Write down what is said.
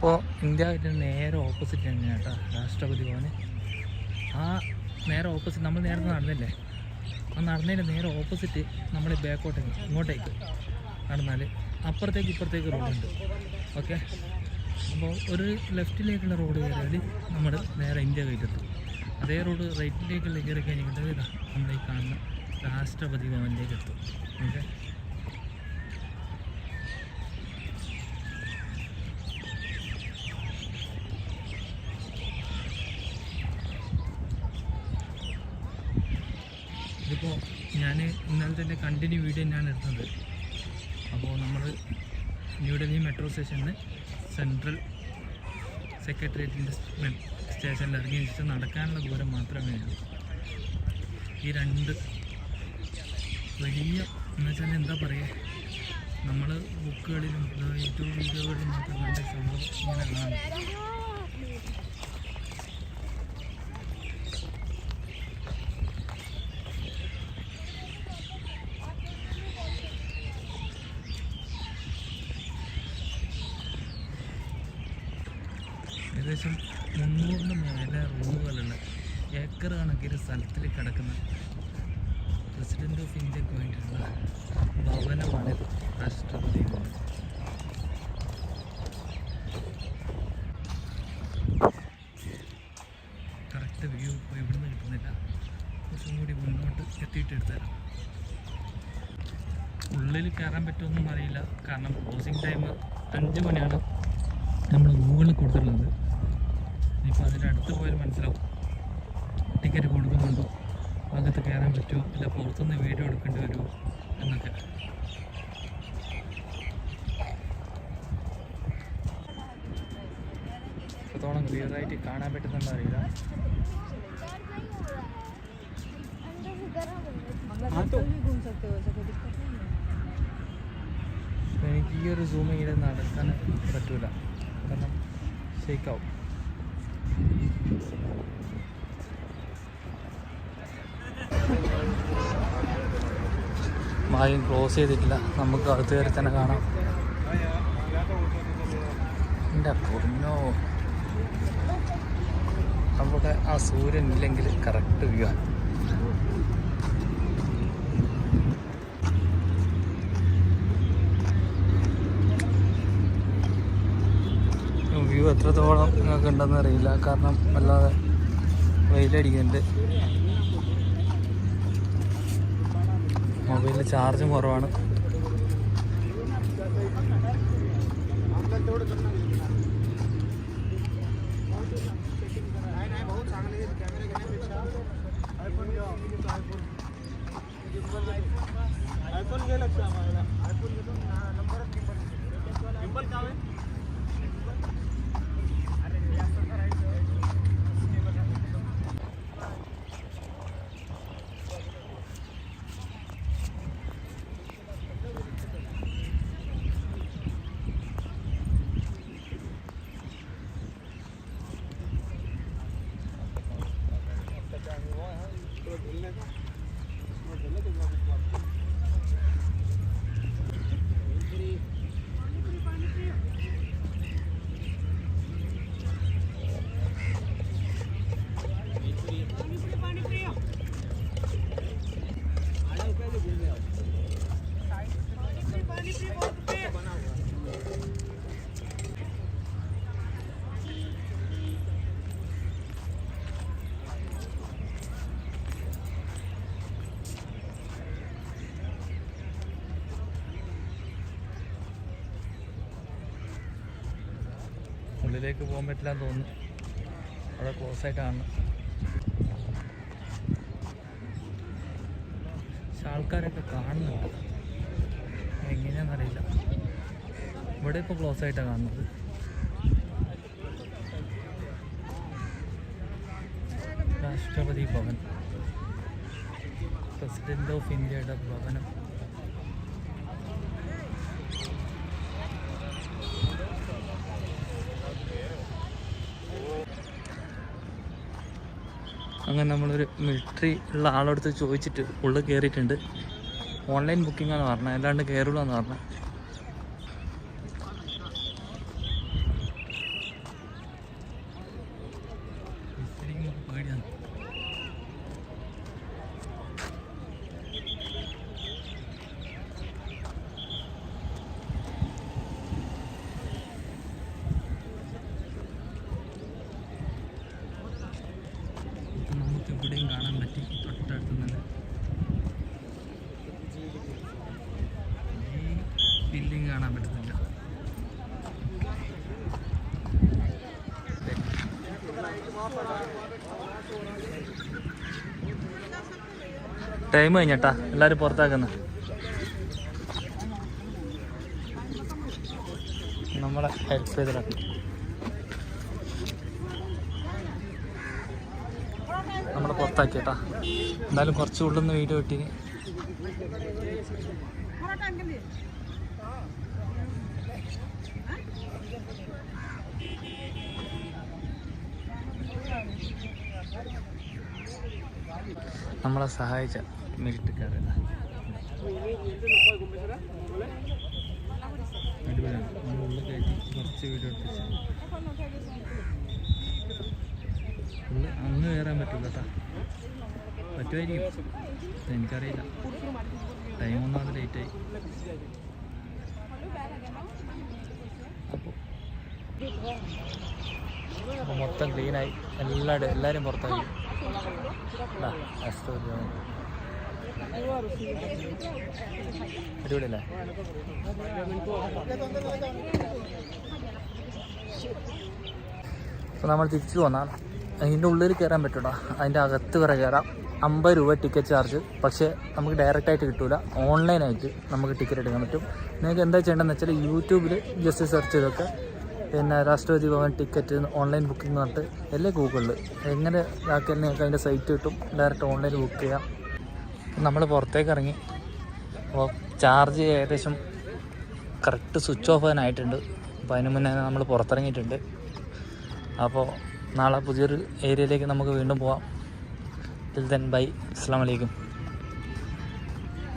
ഇപ്പോൾ ഇന്ത്യ ഗേറ്റിന് നേരെ ഓപ്പോസിറ്റ് തന്നെയാണ് കേട്ടോ രാഷ്ട്രപതി ഭവന്. ആ നേരെ ഓപ്പോസിറ്റ് നമ്മൾ നേരത്തെ നടന്നില്ലേ? ആ നടന്നതിന്റെ നേരെ ഓപ്പോസിറ്റ് നമ്മൾ ബാക്കോട്ടേക്ക് ഇങ്ങോട്ടേക്ക് നടന്നാൽ അപ്പുറത്തേക്ക് ഇപ്പുറത്തേക്ക് റോഡുണ്ട് ഓക്കെ അപ്പോൾ ഒരു ലെഫ്റ്റിലേക്കുള്ള റോഡ് കയറിയാൽ നമ്മൾ നേരെ ഇന്ത്യ ഗേറ്റ് അതേ റോഡ് റൈറ്റിലേക്കുള്ള കയറി കഴിഞ്ഞിട്ട് നമ്മൾ ഈ കാണുന്ന രാഷ്ട്രപതി ഭവനിലേക്ക് എത്തും. ഓക്കെ ഇതിപ്പോൾ ഞാൻ ഇന്നലത്തെ എന്റെ കണ്ടിന്യൂ വീഡിയോ ഞാൻ എടുത്തത്. അപ്പോൾ നമ്മൾ ന്യൂഡൽഹി മെട്രോ സ്റ്റേഷനിൽ സെൻട്രൽ സെക്രട്ടേറിയറ്റിന്റെ സ്റ്റേഷനിൽ ഇറങ്ങി വെച്ചിട്ട് നടക്കാനുള്ള ദൂരം മാത്രമേ ഉള്ളൂ. ഈ രണ്ട് വലിയ എന്ന് വെച്ചാൽ എന്താ പറയുക? നമ്മൾ ബുക്കുകളിലും യൂട്യൂബ് വീഡിയോകളിലും മാത്രം കണ്ട സംഭവം ഇങ്ങനെ കാണും ഏകദേശം മുന്നൂറിന് മേലെ റൂമുകളുള്ള ഏക്കർ കണക്കിന് സ്ഥലത്തിൽ കിടക്കുന്ന പ്രസിഡന്റ് ഓഫ് ഇന്ത്യയ്ക്ക് വേണ്ടിയിട്ടുള്ള ഭവനമാണ്. രാഷ്ട്രപതി കറക്റ്റ് വ്യൂ ഇപ്പോൾ ഇവിടുന്ന് കിട്ടുന്നില്ല. കുറച്ചും കൂടി മുന്നോട്ട് എത്തിയിട്ട് എടുത്തുതരാം. ഉള്ളിൽ കയറാൻ പറ്റുമെന്നും അറിയില്ല. കാരണം ക്ലോസിങ് ടൈം അഞ്ച് മണിയാണ്. നമ്മൾ ഗൂഗിളിൽ കൊടുത്തിട്ടുള്ളത്. ഇനിയിപ്പോൾ അതിന്റെ അടുത്ത് പോയാൽ മനസ്സിലാവും. ടിക്കറ്റ് കൊടുക്കുന്നുണ്ടോ? അകത്ത് കയറാൻ പറ്റുമോ? ഇല്ല പുറത്തുനിന്ന് വീഡിയോ എടുക്കേണ്ടി വരുമോ എന്നൊക്കെ. എത്രത്തോളം ക്ലിയർ ആയിട്ട് കാണാൻ പറ്റുന്നുണ്ടോ അറിയില്ല. എനിക്ക് ഈ ഒരു സൂമിങ്ങിൽ നടക്കാൻ പറ്റൂല. കാരണം ഷേക്കാവും മായും ക്ലോസ് ചെയ്തിട്ടില്ല. നമുക്ക് അടുത്ത് കയറി തന്നെ കാണാം. എന്റെ പൊന്നോ. നമ്മുടെ ആ സൂര്യൻ ഇല്ലെങ്കിൽ കറക്റ്റ് വ്യൂ ആണ് വ്യൂ എത്രത്തോളം നിങ്ങൾക്ക് ഉണ്ടെന്ന് അറിയില്ല. കാരണം വല്ലാതെ വെയിലടിക്കുന്നുണ്ട്. മൊബൈലിൽ ചാർജും കുറവാണ്. ഉള്ളിലേക്ക് പോകാൻ പറ്റില്ല എന്ന് തോന്നുന്നു. അവിടെ ക്ലോസ് ആയിട്ടാണ് ആൾക്കാരൊക്കെ കാണുന്നുണ്ട്. എങ്ങനെയാണെന്നറിയില്ല. ഇവിടെ ഇപ്പോൾ ക്ലോസ് ആയിട്ടാണ് കാണുന്നത്. രാഷ്ട്രപതി ഭവൻ. പ്രസിഡന്റ് ഓഫ് ഇന്ത്യയുടെ ഭവനം. അങ്ങനെ നമ്മളൊരു മിലിറ്ററി ഉള്ള ആളടുത്ത് ചോദിച്ചിട്ട് ഉള്ളിൽ കയറിയിട്ടുണ്ട് ഓൺലൈൻ ബുക്കിംഗ് ആണ് പറഞ്ഞത്. അല്ലാണ്ട് കയറുള്ളൂ എന്ന് പറഞ്ഞത്. ഇവിടെയും കാണാൻ പറ്റി. തൊട്ടടുത്ത് തന്നെ ബിൽഡിംഗ് കാണാൻ പറ്റുന്നില്ല. ടൈം കഴിഞ്ഞട്ടാ. എല്ലാവരും പുറത്താക്കുന്ന. നമ്മളെ ഹെൽപ്പ് ചെയ്തിടാം. പുറത്താക്കിയേട്ടാ. എന്തായാലും കുറച്ച് ഉള്ളിൽ വീഡിയോ കിട്ടി. നമ്മളെ സഹായിച്ച മിരിട്ട് അടിപൊളിയാണ്. കുറച്ച് വീഡിയോ എടുപ്പിച്ചു ഉള്ളിൽ അന്ന് കയറാൻ പറ്റില്ല കേട്ടോ പറ്റുമായിരിക്കും. എനിക്കറിയില്ല. ടൈം ഒന്നാമത് ലേറ്റായി അപ്പോൾ മൊത്തം ക്ലീനായി എല്ലാവരും എല്ലാവരും അസ്തോരി. അടിപൊളിയല്ലേ? അപ്പോൾ നമ്മൾ തിരിച്ചു പോന്നാൽ അതിന്റെ ഉള്ളിൽ കയറാൻ പറ്റൂടാ. അതിന്റെ അകത്ത് വരെ കയറാം. അമ്പത് രൂപ ടിക്കറ്റ് ചാർജ് പക്ഷേ നമുക്ക് ഡയറക്റ്റ് ആയിട്ട് കിട്ടൂല. ഓൺലൈനായിട്ട് നമുക്ക് ടിക്കറ്റ് എടുക്കാൻ പറ്റും. നിങ്ങൾക്ക് എന്താ ചെയ്യേണ്ടതെന്ന് വെച്ചാൽ യൂട്യൂബിൽ ജസ്റ്റ് സെർച്ച് ചെയ്തൊക്കെ പിന്നെ രാഷ്ട്രപതി ഭവൻ ടിക്കറ്റ് ഓൺലൈൻ ബുക്കിംഗ് പറഞ്ഞിട്ട് അല്ലേ ഗൂഗിളിൽ എങ്ങനെ ആക്കിയാൽ നിങ്ങൾക്ക് അതിന്റെ സൈറ്റ് കിട്ടും. ഡയറക്റ്റ് ഓൺലൈൻ ബുക്ക് ചെയ്യാം. നമ്മൾ പുറത്തേക്ക് ഇറങ്ങി. അപ്പോൾ ചാർജ് ഏകദേശം കറക്റ്റ് സ്വിച്ച് ഓഫ് ആകാനായിട്ടുണ്ട് അപ്പോൾ അതിന് മുന്നേ നമ്മൾ പുറത്തിറങ്ങിയിട്ടുണ്ട്. അപ്പോൾ നാളെ പുതിയൊരു ഏരിയയിലേക്ക് നമുക്ക് വീണ്ടും പോവാം. ടിൽ ദെൻ ബൈ അസ്സാം വലൈക്കും